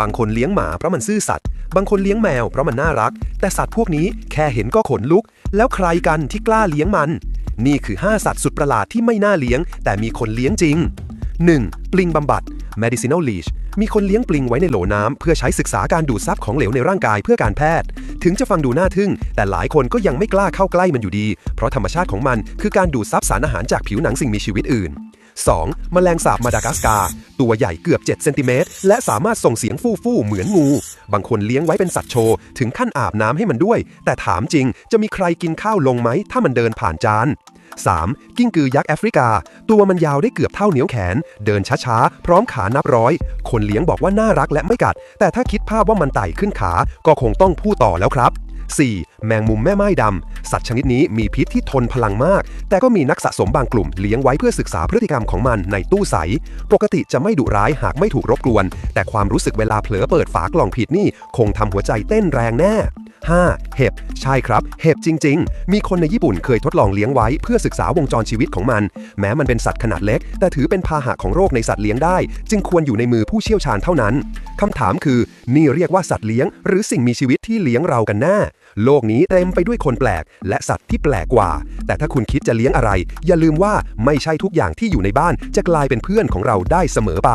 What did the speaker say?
บางคนเลี้ยงหมาเพราะมันซื่อสัตย์บางคนเลี้ยงแมวเพราะมันน่ารัก แต่สัตว์พวกนี้แค่เห็นก็ขนลุก แล้วใครกันที่กล้าเลี้ยงมัน นี่คือ 5 สัตว์สุดประหลาดที่ไม่น่าเลี้ยง แต่มีคนเลี้ยงจริง 1. ปลิงบำบัด medicinal leash มีคนเลี้ยงปลิงไว้ในโหลน้ำเพื่อใช้ศึกษาการดูดซับของเหลวในร่างกายเพื่อการแพทย์ ถึงจะฟังดูน่าทึ่ง แต่หลายคนก็ยังไม่กล้าเข้าใกล้มันอยู่ดี เพราะธรรมชาติของมันคือการดูดซับสารอาหารจากผิวหนังสิ่งมีชีวิตอื่น 2. แมลงสาบมาดากัสการ์ตัวใหญ่เกือบ 7 เซนติเมตร และสามารถส่งเสียงฟู่ฟู่เหมือนงู บางคนเลี้ยงไว้เป็นสัตว์โชว์ ถึงขั้นอาบน้ำให้มันด้วย แต่ถามจริง จะมีใครกินข้าวลงไหม ถ้ามันเดินผ่านจาน 3. กิ้งกือยักษ์แอฟริกา ตัวมันยาวได้เกือบเท่านิ้วแขน เดินช้าๆ พร้อมขานับร้อย คนเลี้ยงบอกว่าน่ารักและไม่กัด แต่ถ้าคิดภาพว่ามันไต่ขึ้นขา ก็คงต้องพูดต่อแล้วครับ 4. แมงมุมแม่ไม้ดำ สัตว์ชนิดนี้มีพิษที่ทนพลังมาก แต่ก็มีนักสะสมบางกลุ่มเลี้ยงไว้เพื่อศึกษาพฤติกรรมของมันในตู้ใส ปกติจะไม่ดุร้ายหากไม่ถูกรบกวน แต่ความรู้สึกเวลาเผลอเปิดฝากล่องผิดนี่ คงทำหัวใจเต้นแรงแน่ 5. เห็บ ใช่ครับ เห็บจริง ๆ มีคนในญี่ปุ่นเคยทดลองเลี้ยงไว้ เพื่อศึกษาวงจรชีวิตของมัน แม้มันเป็นสัตว์ขนาดเล็ก แต่ถือเป็นพาหะของโรคในสัตว์เลี้ยงได้ จึงควรอยู่ในมือผู้เชี่ยวชาญเท่านั้นคำถามคือ นี่เรียกว่าสัตว์เลี้ยง หรือสิ่งมีชีวิตที่เลี้ยงเรากันแน่โลกนี้เต็มไปด้วยคนแปลก และสัตว์ที่แปลกกว่า แต่ถ้าคุณคิดจะเลี้ยงอะไร อย่าลืมว่าไม่ใช่ทุกอย่างที่อยู่ในบ้าน จะกลายเป็นเพื่อนของเราได้เสมอไป